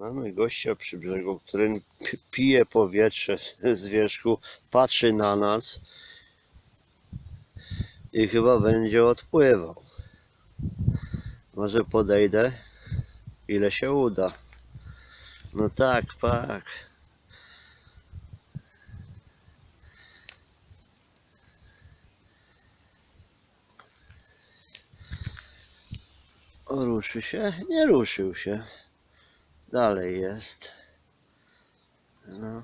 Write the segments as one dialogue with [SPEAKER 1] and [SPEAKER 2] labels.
[SPEAKER 1] Mamy gościa przy brzegu, który pi- pije powietrze z- wierzchu, patrzy na nas i chyba będzie odpływał. Może podejdę, ile się uda. No tak, tak. Ruszy się? Nie ruszył się. Dalej jest. No.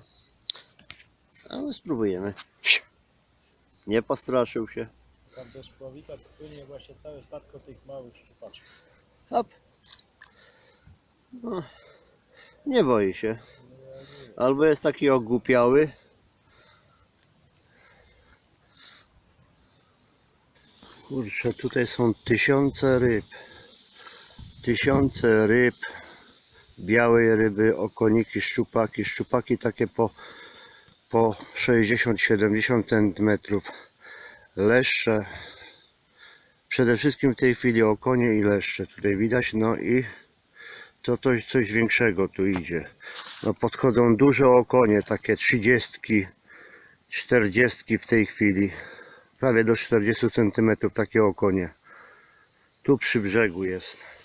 [SPEAKER 1] A my spróbujemy. Nie postraszył się.
[SPEAKER 2] Tam do Szpławika płynie właśnie całe statko tych małych szczupaczków.
[SPEAKER 1] Hop. No. Nie boi się. Albo jest taki ogłupiały. Kurczę, tutaj są tysiące ryb. Tysiące ryb. Białej ryby, okoniki, szczupaki. Szczupaki takie po, po 60-70 cm. Leszcze. Przede wszystkim w tej chwili okonie i leszcze tutaj widać. No i to coś, coś większego tu idzie. No podchodzą duże okonie, takie trzydziestki, czterdziestki w tej chwili. Prawie do 40 cm takie okonie. Tu przy brzegu jest.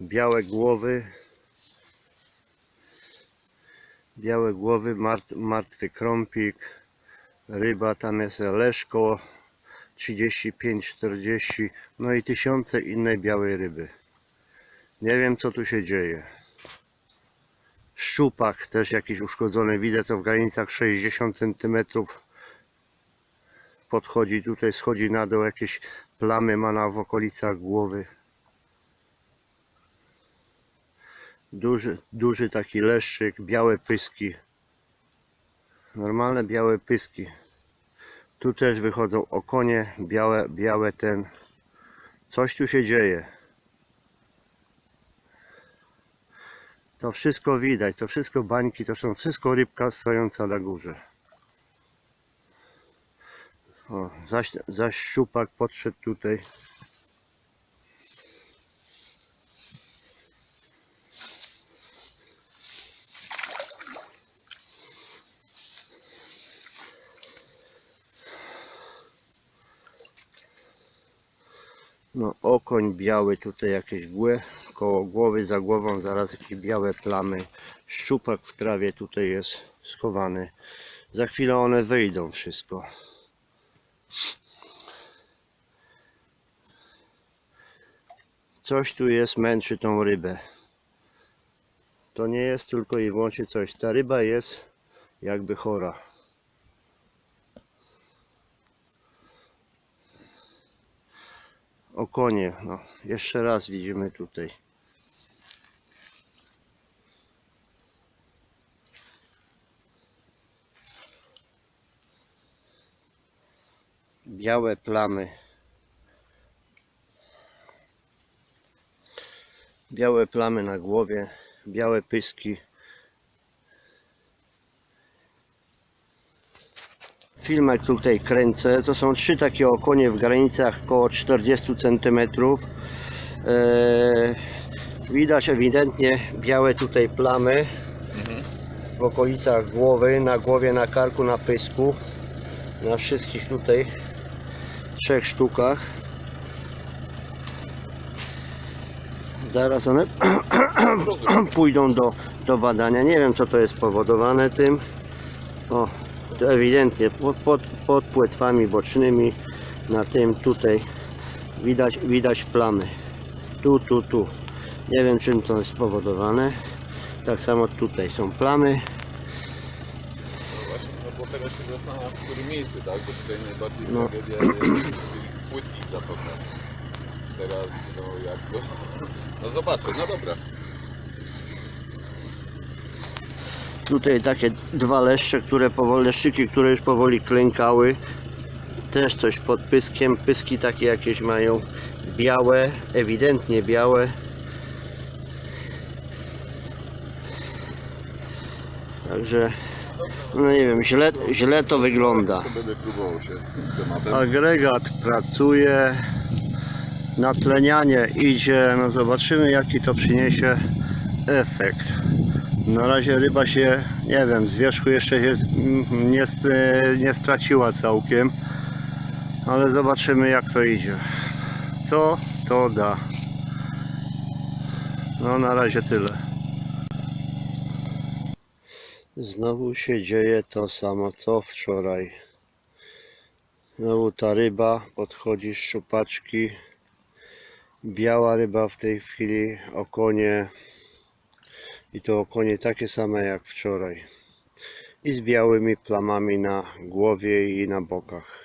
[SPEAKER 1] Białe głowy. Białe głowy, mart, martwy krąpik. Ryba, tam jest leszko, 35-40, no i tysiące innej białej ryby. Nie wiem co tu się dzieje. Szczupak też jakiś uszkodzony, widzę to w granicach 60 cm. Podchodzi tutaj, schodzi na dół, jakieś plamy ma na w okolicach głowy. Duży, duży taki leszczyk, białe pyski. Normalne białe pyski. Tu też wychodzą okonie, białe, białe ten. Coś tu się dzieje. To wszystko widać, to wszystko bańki, to są wszystko rybka stojąca na górze. O, zaś, zaś szczupak podszedł tutaj. No, okoń biały, tutaj jakieś głę, koło głowy, za głową zaraz jakieś białe plamy. Szczupak w trawie tutaj jest schowany. Za chwilę one wyjdą wszystko. Coś tu jest, męczy tą rybę. To nie jest tylko i wyłącznie coś. Ta ryba jest jakby chora. Okonie, no, jeszcze raz widzimy tutaj. Białe plamy. Białe plamy na głowie, białe pyski. Filmek tutaj kręcę. To są trzy takie okonie w granicach około 40 cm. Eee, widać ewidentnie białe tutaj plamy w okolicach głowy, na głowie, na karku, na pysku. Na wszystkich tutaj trzech sztukach. Zaraz one pójdą do, do badania. Nie wiem co to jest spowodowane tym. O, ewidentnie pod, pod, pod płetwami bocznymi na tym tutaj widać, widać plamy tu, tu, tu nie wiem czym to jest spowodowane tak samo tutaj są plamy
[SPEAKER 3] No właśnie, no bo teraz się zastanawiam w którym miejscu, tak? Bo tutaj najbardziej
[SPEAKER 1] No.
[SPEAKER 3] tragedia jest płytkich zatokach. Teraz, no jak to... No zobaczę, no dobra.
[SPEAKER 1] Tutaj takie dwa leszcze, które powoli, leszczyki, które już powoli klękały też coś pod pyskiem, pyski takie jakieś mają białe, ewidentnie białe Także, no nie wiem, źle, źle to wygląda. Agregat pracuje. natlenianie idzie, no zobaczymy jaki to przyniesie efekt. Na razie ryba się, nie wiem, z wierzchu jeszcze się nie, nie straciła całkiem, ale zobaczymy jak to idzie. Co to da? No na razie tyle. Znowu się dzieje to samo co wczoraj. Znowu ta ryba podchodzi z szczupaczki. Biała ryba w tej chwili, okonie. I to okonie takie same jak wczoraj. I z białymi plamami na głowie i na bokach.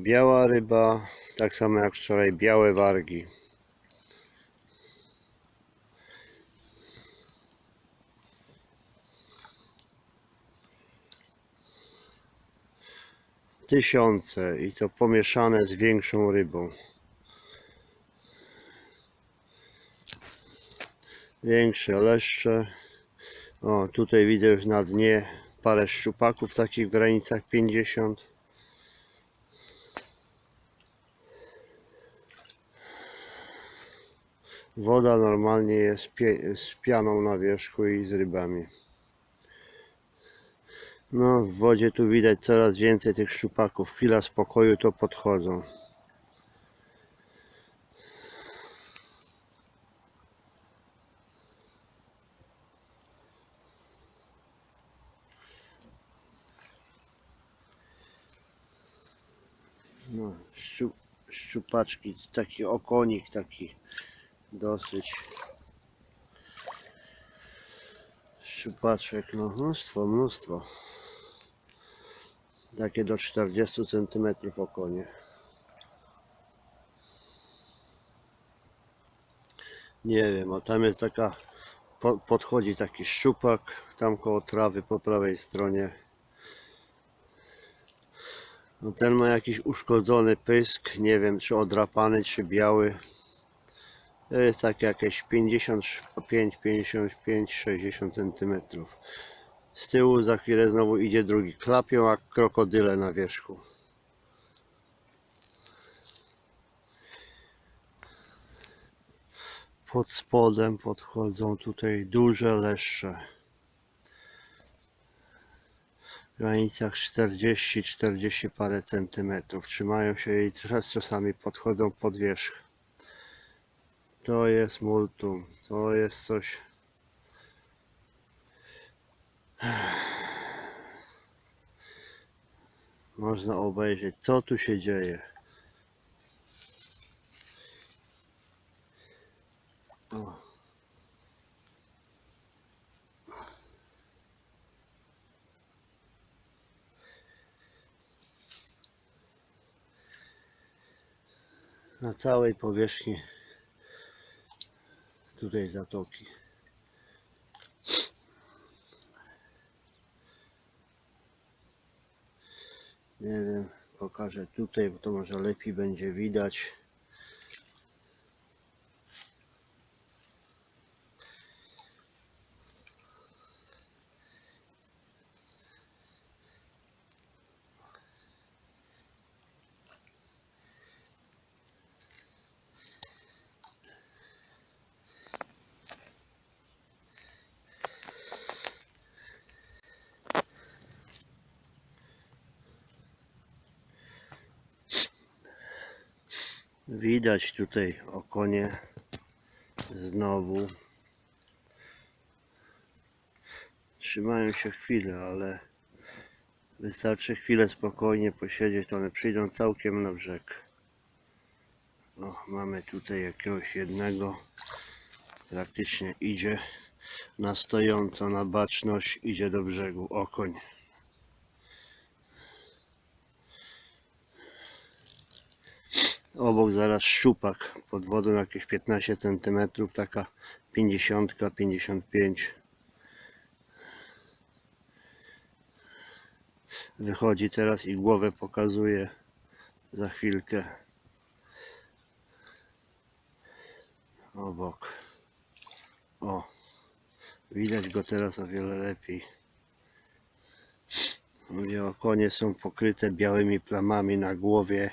[SPEAKER 1] Biała ryba, tak samo jak wczoraj, białe wargi. Tysiące i to pomieszane z większą rybą. Większe leszcze. O, tutaj widzę już na dnie parę szczupaków takich w granicach 50. Woda normalnie jest z pianą na wierzchu i z rybami. No, w wodzie tu widać coraz więcej tych szczupaków. Chwila spokoju to podchodzą. No, szczu, szczupaczki, taki okonik, taki dosyć. Szczupaczek, no mnóstwo, mnóstwo. Takie do 40 cm okonie. Nie wiem, a tam jest taka, po, podchodzi taki szczupak, tam koło trawy po prawej stronie. No ten ma jakiś uszkodzony pysk, nie wiem czy odrapany, czy biały. To jest tak jakieś 55, 55, 60 cm. Z tyłu za chwilę znowu idzie drugi. Klapią jak krokodyle na wierzchu. Pod spodem podchodzą tutaj duże leszcze. W granicach 40-40 parę centymetrów. Trzymają się i czas- czasami podchodzą pod wierzch. To jest multum. To jest coś. Można obejrzeć, co tu się dzieje. Na całej powierzchni tutaj zatoki. Nie wiem, pokażę tutaj, bo to może lepiej będzie widać. Widać tutaj okonie znowu. Trzymają się chwilę, ale wystarczy chwilę spokojnie posiedzieć, to one przyjdą całkiem na brzeg. O, mamy tutaj jakiegoś jednego. Praktycznie idzie na stojąco, na baczność, idzie do brzegu. Okoń. Obok zaraz szczupak pod wodą jakieś 15 cm, taka 50, 55. Wychodzi teraz i głowę pokazuje za chwilkę. Obok. O, widać go teraz o wiele lepiej. Mówię, okonie są pokryte białymi plamami na głowie,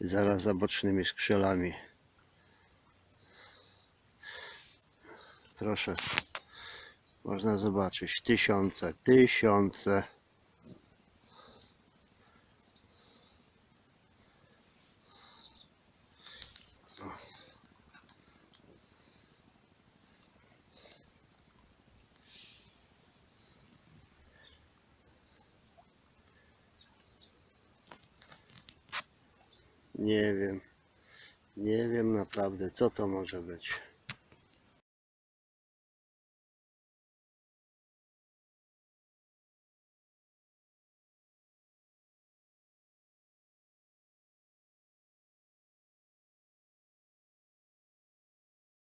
[SPEAKER 1] zaraz za bocznymi skrzelami. Proszę, można zobaczyć tysiące, tysiące. Nie wiem. Nie wiem naprawdę, co to może być.